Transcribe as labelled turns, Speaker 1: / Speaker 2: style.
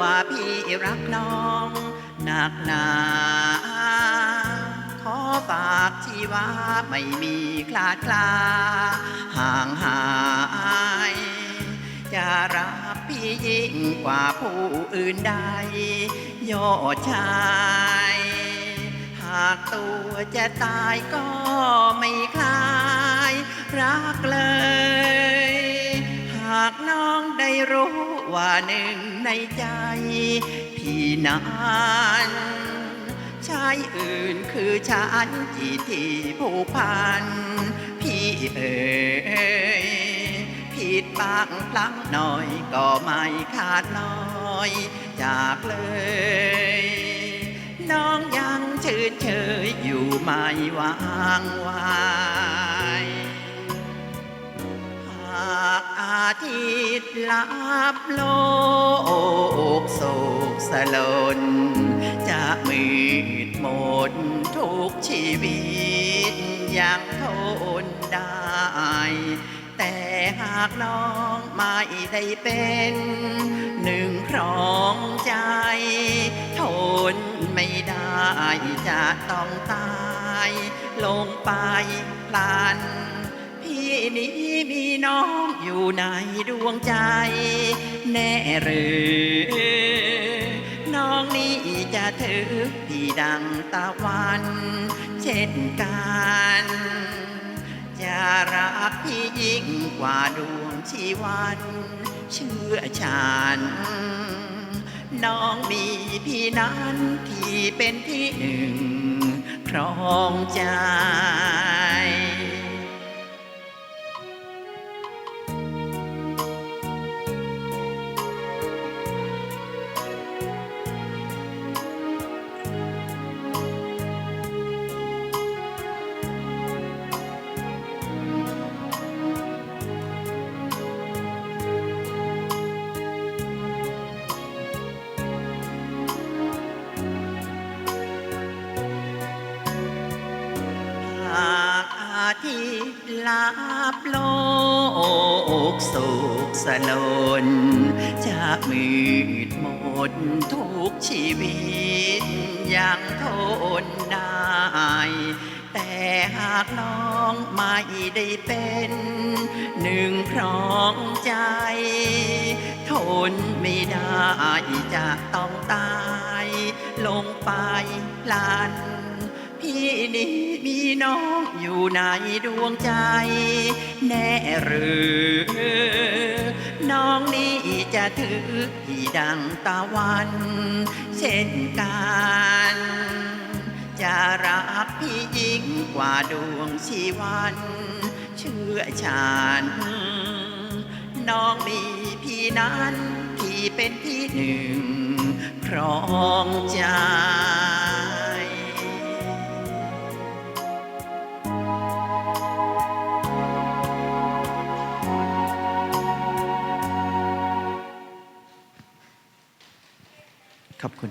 Speaker 1: ว่าพี่รักน้องหนักหนา ขอฝากชีวาไม่มีคลาดคลา ห่างหายจะรักพี่ยิ่งกว่าผู้อื่นใดยอดชายหากตัวจะตายก็ไม่คลาย รักเลย หากน้องได้รู้ ว่าหนึ่งในใจ พี่นั้นชายอื่นคือฉันที่ที่ผูกพัน พี่เอ๋ยผิดบางพลั้งหน่อยก็ไม่ขาดน้อย จากเลย น้องยังชื่นเชยอยู่ไม่วางวาากอาทิตย์ลับโลกโศกสลน จะมืดมนทุกชีวิตยังทนได้ แต่หากน้องไม่ได้เป็น หนึ่งครองใจ ทนไม่ได้จะต้องตาย ลงไปพลัน พี่นี้มีน้องอยู่ในดวงใจ แน่หรือน้องนี่จะถือพี่ดังตะวัน เช่นกันจะรักพี่ยิ่งกว่าดวงชีวันเชื่อฉันน้องมีพี่นั้นที่เป็นที่หนึ่งครองใจ ทิตลับโลกโศกสลนจะมืดมนทุกชีวิตยังทนได้ แต่หากน้องไม่ได้เป็นหนึ่งครองใจ ทนไม่ได้จะต้องตาย ลงไปลัน พี่นี้มีน้องอยู่ในดวงใจ แน่หรือ น้องนี่จะถือพี่ดังตะวัน เช่นกันจะรักพี่ยิ่งกว่าดวงชีวัน เชื่อฉัน น้องมีพี่นั้นที่เป็นที่หนึ่งครองใจ ขอบคุณ